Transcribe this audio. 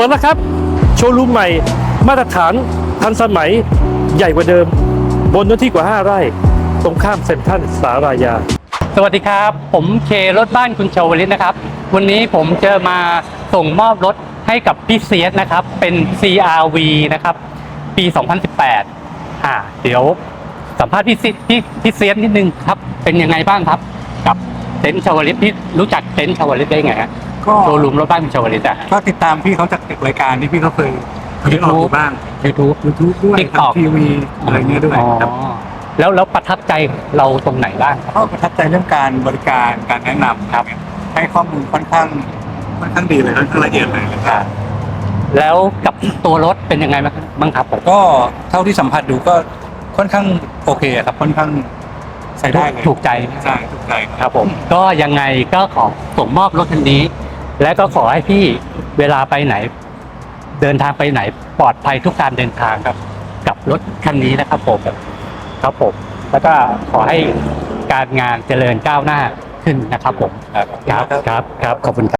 ปิดแล้วครับ โชว์รูมใหม่ มาตรฐานทันสมัยใหญ่กว่าเดิม บนเนื้อที่กว่า 5 ไร่ ตรงข้ามเซ็นทรัลสารายา สวัสดีครับ ผมเครถบ้านคุณชาวลิตนะครับ วันนี้ผมจะมาส่งมอบรถให้กับพี่เซียสนะครับ เป็น CRV นะครับ ปี 2018อ่าเดี๋ยวสัมภาษณ์พี่ซิพี่พี่เซียสนิดนึงครับ เป็นยังไงบ้างครับ กับเต็นท์ชาวลิตพี่รู้จักเต็นท์ชาวลิตได้ไงฮะ ก็โชว์รูมรถบ้านคุณชาวลิตอะก็ติดตามพี่เขาจากรายการที่พี่เขาเคยเคยออกอยู่บ้าง YouTube YouTube ด้วย TikTok ทีวีอะไรเงี้ยด้วยอ๋อครับแล้วแล้วประทับใจเราตรงไหนบ้างครับก็ประทับใจเรื่องการบริการการแนะนำครับ ให้ข้อมูลค่อนข้างค่อนข้างดีเลยค่อนข้างละเอียดเลยนะครับแล้วกับตัวรถเป็นยังไงบ้างบ้างครับผมก็เท่าที่สัมผัสดูก็ค่อนข้างโอเคครับค่อนข้างใช้ได้เลยถูกใจใช่ถูกใจครับครับผม ก็ยังไงก็ขอส่งมอบรถคันนี้ และก็ขอให้พี่เวลาไปไหน เดินทางไปไหนปลอดภัยทุกการเดินทางครับ กับรถคันนี้นะครับผมครับผมแล้วก็ขอให้การงานเจริญก้าวหน้าขึ้นนะครับผมครับครับครับครับขอบคุณครับ